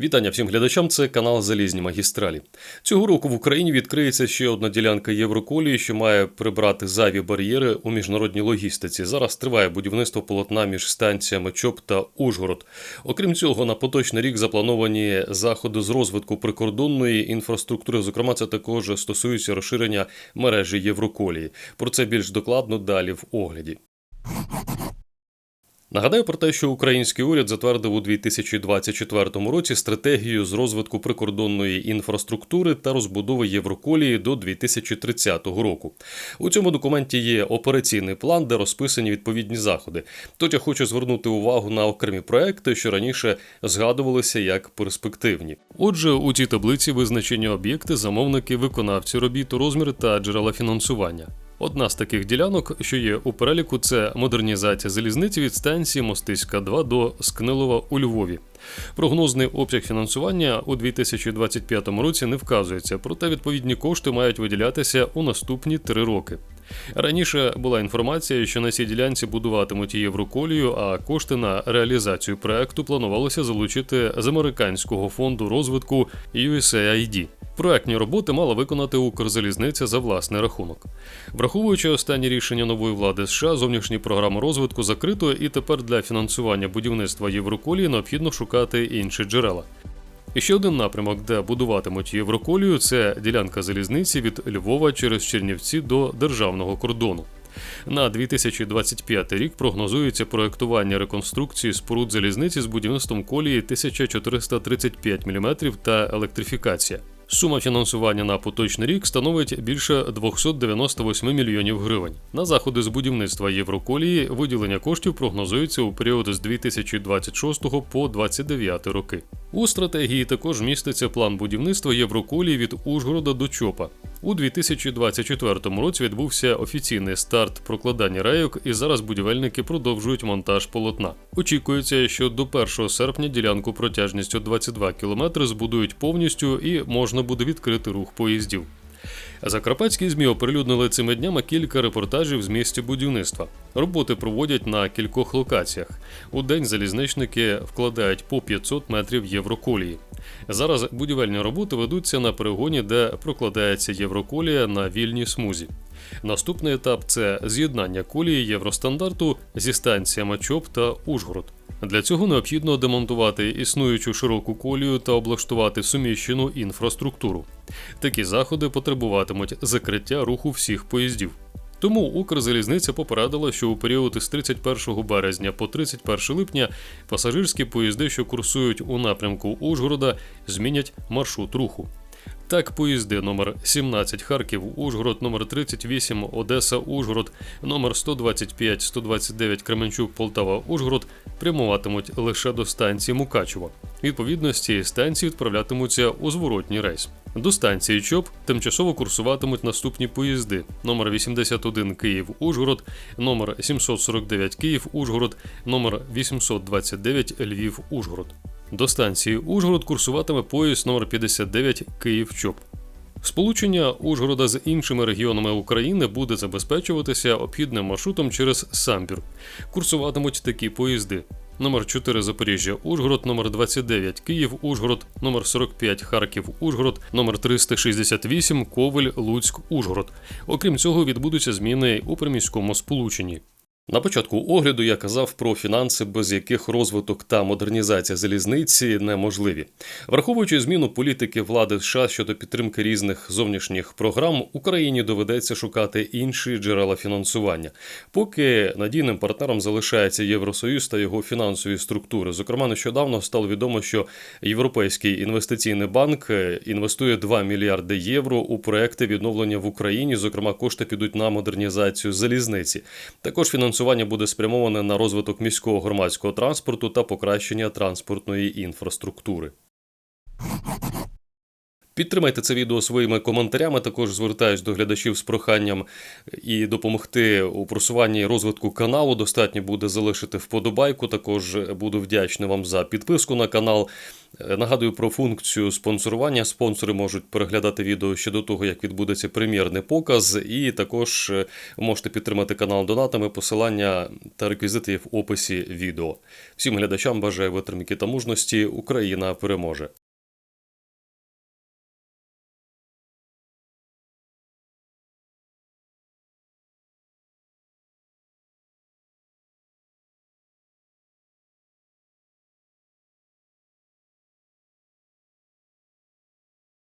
Вітання всім глядачам. Це канал Залізні магістралі. Цього року в Україні відкриється ще одна ділянка Євроколії, що має прибрати зайві бар'єри у міжнародній логістиці. Зараз триває будівництво полотна між станціями ЧОП та Ужгород. Окрім цього, на поточний рік заплановані заходи з розвитку прикордонної інфраструктури. Зокрема, це також стосується розширення мережі Євроколії. Про це більш докладно далі в огляді. Нагадаю про те, що український уряд затвердив у 2024 році стратегію з розвитку прикордонної інфраструктури та розбудови Євроколії до 2030 року. У цьому документі є операційний план, де розписані відповідні заходи. Тут я хочу звернути увагу на окремі проекти, що раніше згадувалися як перспективні. Отже, у цій таблиці визначені об'єкти, замовники, виконавці робіт, розміри та джерела фінансування. Одна з таких ділянок, що є у переліку, це модернізація залізниці від станції Мостиська 2 до Скнилова у Львові. Прогнозний обсяг фінансування у 2025 році не вказується, проте відповідні кошти мають виділятися у наступні три роки. Раніше була інформація, що на цій ділянці будуватимуть Євроколію, а кошти на реалізацію проекту планувалося залучити з американського фонду розвитку USAID. Проектні роботи мала виконати Укрзалізниця за власний рахунок. Враховуючи останні рішення нової влади США, зовнішні програми розвитку закрито, і тепер для фінансування будівництва Євроколії необхідно шукати інші джерела. І ще один напрямок, де будуватимуть Євроколію, це ділянка залізниці від Львова через Чернівці до державного кордону. На 2025 рік прогнозується проектування реконструкції споруд залізниці з будівництвом колії 1435 мм та електрифікація. Сума фінансування на поточний рік становить більше 298 мільйонів гривень. На заходи з будівництва Євроколії виділення коштів прогнозується у період з 2026 по 2029 роки. У стратегії також міститься план будівництва Євроколії від Ужгорода до Чопа. У 2024 році відбувся офіційний старт прокладання рейок, і зараз будівельники продовжують монтаж полотна. Очікується, що до 1 серпня ділянку протяжністю 22 км збудують повністю і можна буде відкрити рух поїздів. Закарпатські ЗМІ оприлюднили цими днями кілька репортажів з місця будівництва. Роботи проводять на кількох локаціях. У день залізничники вкладають по 500 метрів євроколії. Зараз будівельні роботи ведуться на перегоні, де прокладається євроколія на вільній смузі. Наступний етап це з'єднання колії євростандарту зі станціями ЧОП та Ужгород. Для цього необхідно демонтувати існуючу широку колію та облаштувати суміщену інфраструктуру. Такі заходи потребуватимуть закриття руху всіх поїздів. Тому Укрзалізниця попередила, що у період із 31 березня по 31 липня пасажирські поїзди, що курсують у напрямку Ужгорода, змінять маршрут руху. Так, поїзди номер 17 Харків, Ужгород, номер 38 Одеса, Ужгород, номер 125, 129 Кременчук, Полтава, Ужгород прямуватимуть лише до станції Мукачева. Відповідно, з цієї станції відправлятимуться у зворотній рейс. До станції ЧОП тимчасово курсуватимуть наступні поїзди: номер 81 Київ Ужгород, номер 749 Київ Ужгород, номер 829 Львів Ужгород. До станції Ужгород курсуватиме поїзд номер 59 Київ ЧОП. Сполучення Ужгорода з іншими регіонами України буде забезпечуватися обхідним маршрутом через Самбір. Курсуватимуть такі поїзди: номер 4 Запоріжжя Ужгород, номер 29 Київ Ужгород, номер 45 Харків Ужгород, номер 368 Ковель Луцьк Ужгород. Окрім цього, відбудуться зміни у приміському сполученні. На початку огляду я казав про фінанси, без яких розвиток та модернізація залізниці неможливі. Враховуючи зміну політики влади США щодо підтримки різних зовнішніх програм, Україні доведеться шукати інші джерела фінансування. Поки надійним партнером залишається Євросоюз та його фінансові структури. Зокрема, нещодавно стало відомо, що Європейський інвестиційний банк інвестує 2 мільярди євро у проекти відновлення в Україні. Зокрема, кошти підуть на модернізацію залізниці. Також фінансування фінансування буде спрямоване на розвиток міського громадського транспорту та покращення транспортної інфраструктури. Підтримайте це відео своїми коментарями. Також звертаюсь до глядачів з проханням і допомогти у просуванні розвитку каналу. Достатньо буде залишити вподобайку. Також буду вдячний вам за підписку на канал. Е, Нагадую про функцію спонсорування. Спонсори можуть переглядати відео ще до того, як відбудеться прем'єрний показ. І також е, можете підтримати канал донатами. Посилання та реквізити є в описі відео. Всім глядачам бажаю витримки та мужності. Україна переможе!